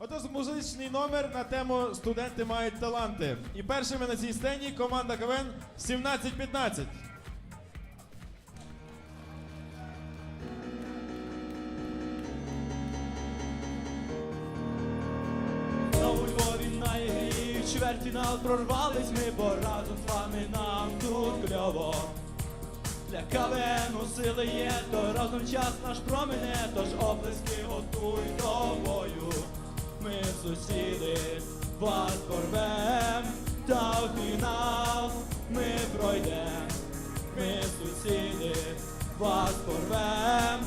Отож, музичний номер на тему Студенти мають таланти. І першими на цій сцені команда КВН 1715. Знову у ігрі в чвертьфінал прорвались ми, бо разом з вами нам тут кльово. Для КВНу сили є, то разом час наш промене, тож оплески готуй тобою. Сусіди вас порвем, та в фінал ми пройдем. Ми сусіди вас порвем,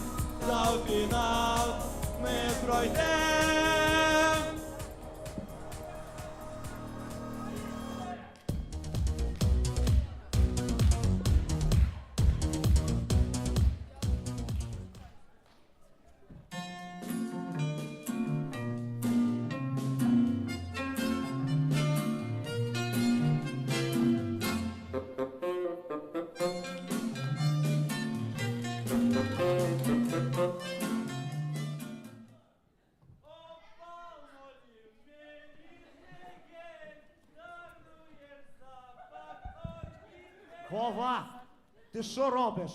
Вова, ти що робиш?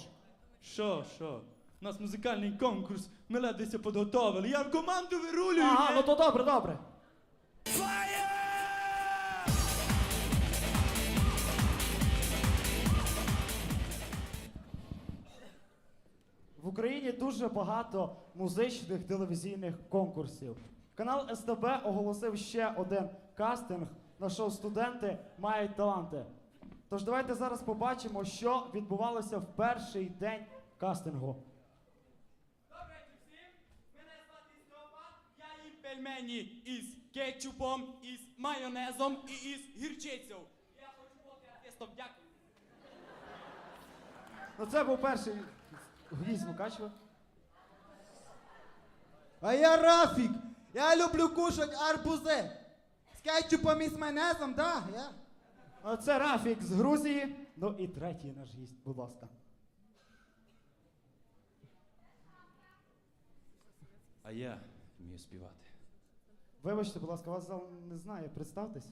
Що, що? У нас музикальний конкурс, ми ледвеся підготовили. Я команду вирулюю. Ага, ну то добре, добре. В Україні дуже багато музичних телевізійних конкурсів. Канал СТБ оголосив ще один кастинг на шоу студенти мають таланти. Тож давайте зараз побачимо, що відбувалося в перший день кастингу. Добре всім, мене звати Степа, я їм пельмені із кетчупом, із майонезом і із гірчицею. Я хочу бути артистом, дякую. Ну це був перший гвіздь Мукачева. А я Рафік. Я люблю кушать арбузи. З кетчупом і з майонезом, да? Я. Це Рафік з Грузії. Ну і третій наш гість, будь ласка. А я вмію співати. Вибачте, будь ласка, вас зал не знає. Представтесь.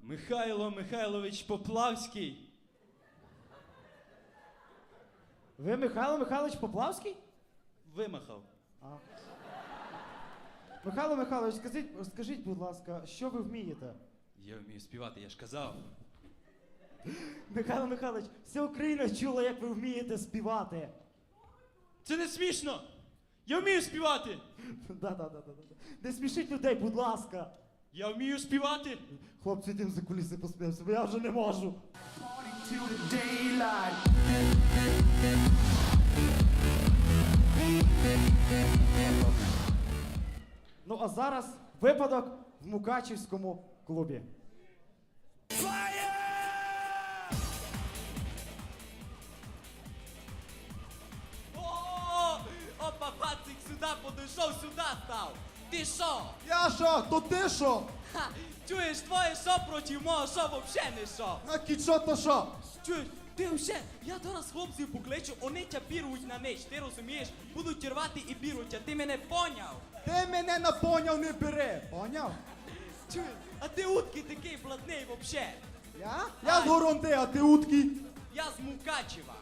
Михайло Михайлович Поплавський. Ви Михайло Михайлович Поплавський? Вимахав. А. Михайло Михайлович, скажіть, скажіть, будь ласка, що ви вмієте? Я вмію співати, я ж казав. Михайло Михайлович, вся Україна чула, як ви вмієте співати. Це не смішно! Я вмію співати! Да-да-да. Не смішіть людей, будь ласка. Я вмію співати! Хлопці, йдемо за куліси посміємося, бо я вже не можу. Ну а зараз випадок в Мукачівському клубі. Опа, пацик сюди подійшов, сюди став. Ти що? Я що? То ти що? Ха, чуєш, твоє що проти мого, що вообще не що? А кічо то що? Чуєш, ти вже, я зараз хлопців покличу, вони тя пірують на ніч, ти розумієш? Будуть рвати і пірують, а ти мене поняв? Ти мене на поняв не бери. Поняв? Чуєш, а ти утки такий блатний вообще. Я? Я з Горунди, а ти утки. Я з Мукачева.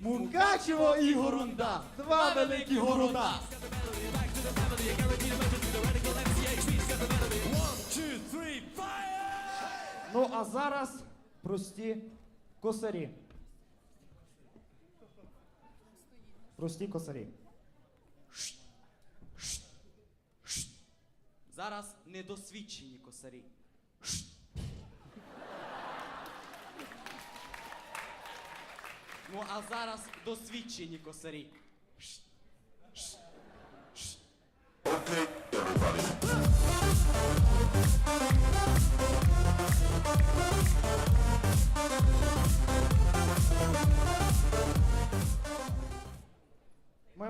Мукачево і Горунда. Два великі Горунда. Ну а зараз прості косарі. Прості косарі. Зараз недосвідчені косарі. Ну а зараз досвідчені косарі.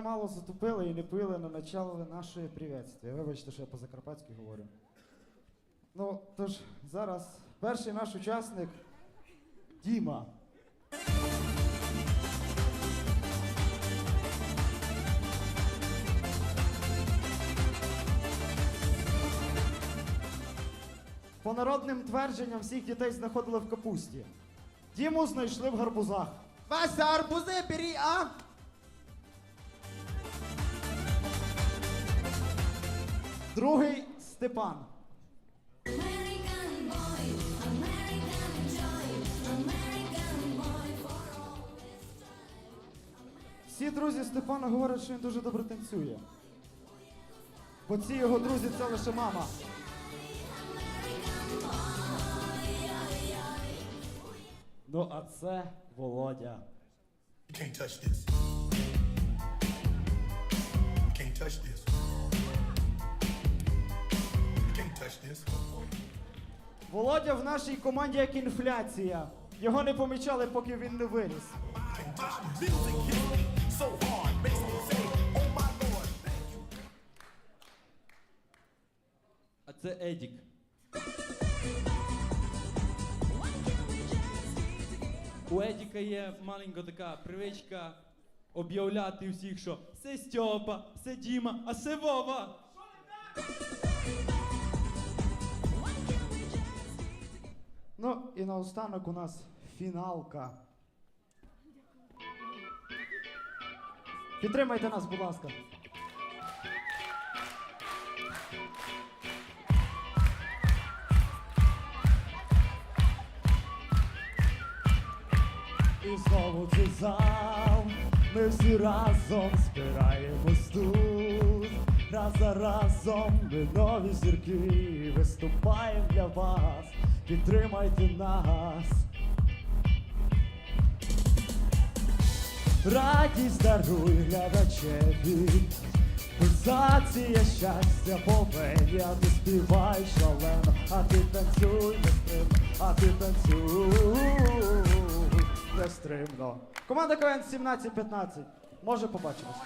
Мало затупили і не пили на начало нашої привітствия. Вибачте, що я по-закарпатськи говорю. Ну, тож зараз перший наш учасник Діма. По народним твердженням всіх дітей знаходили в капусті. Діму знайшли в гарбузах. Вася, арбузи бери, а? Другий Степан. Всі друзі Степана говорять, що він дуже добре танцює. Бо ці його друзі це лише мама. Ну, а це Володя. Can't touch this. Can't touch this. Володя в нашій команді як інфляція. Його не помічали, поки він не виріс. А це Едік. У Едіка є маленька така привичка об'являти всіх, що це Стьопа, це Діма, а це Вова. Ну і наостанок у нас фіналка. Підтримайте нас, будь ласка. І знову цей зал, ми всі разом збираємось тут. Раз за разом ми нові зірки виступаємо для вас. Підтримайте нас. Радість даруй глядачеві. Пульсація щастя повені, а ти співай шалено, а ти танцюй нестримно, а ти танцюй нестримно. Команда КВН 17-15. Може побачимось.